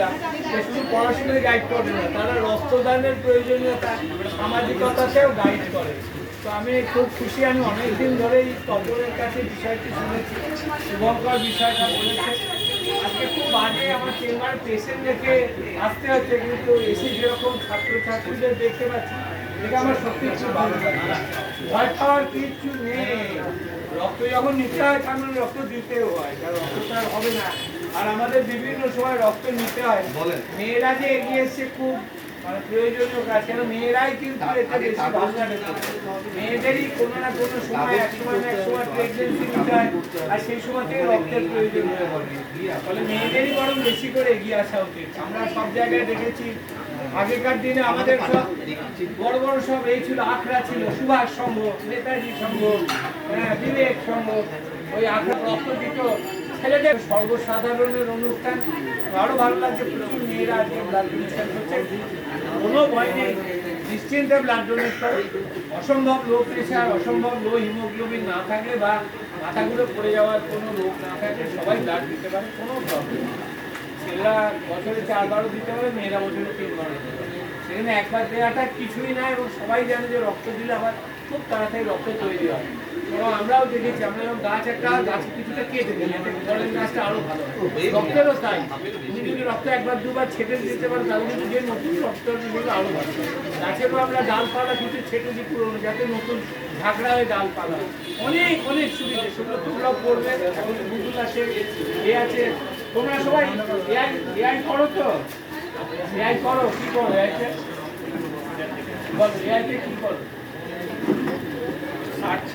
দেখলাম শুধু পড়াশোনায় গাইড করে না, তারা রক্তদানের প্রয়োজনীয়তা সামাজিকতাতেও গাইড করে। তো আমি খুব খুশি, আমি অনেকদিন ধরেই তপনের কাছে বিষয়টি শুনেছি, শুভঙ্কর বিষয়টা বলেছে। আজকে খুব বাজে আমার চেম্বার পেশেন্ট রেখে আসতে হচ্ছে, কিন্তু এসে যেরকম ছাত্রছাত্রীদের দেখতে পাচ্ছি, এটা আমার সত্যি খুব ভালো লাগছে। ভয় পাওয়ার কিচ্ছু নেই। রক্ত যখন নিতে হয় তার মানে রক্ত দিতেও হয় কারণ রক্ত তো আর হবে না। আর আমাদের বিভিন্ন সময় রক্ত নিতে হয়। মেয়েরা যে এগিয়ে এসছে খুব মানে প্রয়োজনীয় কাজ কেন মেয়েরাই কিন্তু এতে বেশি ভাবনা মেয়েদেরই কোনো না কোনো সময় এক সময় না এক সময় প্রেগনেন্সি নিতে হয় আর সেই সময় থেকে রক্তের প্রয়োজন হয়ে। পড়ে ফলে মেয়েদেরই বরং বেশি করে এগিয়ে আসা উচিত। আমরা সব জায়গায় দেখেছি আগেকার দিনে আমাদের সব বড় বড় সব এই ছিল আখড়া ছিল সুভাষ সংঘ নেতাজি সংঘ হ্যাঁ, বিবেক সংঘ ওই আখড়া রক্ত দিত ছেলেদের সর্বসাধারণের অনুষ্ঠান। আরও ভালো লাগছে প্রচুর মেয়েরা আজকে ব্লাড ডোনেশন করছে। কোনো ভয় নেই। নিশ্চিন্তে ব্লাড ডোনেট অসম্ভব লো প্রেশার অসম্ভব লো হিমোগ্লোবিন না থাকলে বা মাথাগুলো পড়ে যাওয়ার কোনো রোগ না থাকলে সবাই ব্লাড দিতে পারে, কোনো প্রবলেম ছেলেরা বছরে চারবারও দিতে পারে, মেয়েরা বছরে তিনবারও দিতে পারে। সেখানে একবার দেওয়াটা কিছুই না এবং সবাই জানে যে রক্ত দিলে আবার খুব তাড়াতাড়ি রক্ত তৈরি হয়। এবং আমরাও দেখেছি, আমরা যখন গাছ একটা গাছ কিছুটা কেটে দিই যাতে গাছটা আরও ভালো রক্তেরও তাই। উনি যদি রক্ত একবার, দুবার ছেটে দিতে পারেন, তাহলে কিন্তু যে নতুন রক্ত দিলে আরও ভালো। গাছেরও আমরা ডালপালা কিছু ছেটে দিই পুরোনো, যাতে নতুন ঝাঁকড়া হয়ে ডালপালা। অনেক অনেক সুবিধা, সেগুলো তোমরাও করবে, এখন গুগল আছে, এ আছে। তোমরা সবাই এআই এআই করো তো। এআই করো, কি করো এআইতে বলো এআইতে কি করো? সার্চ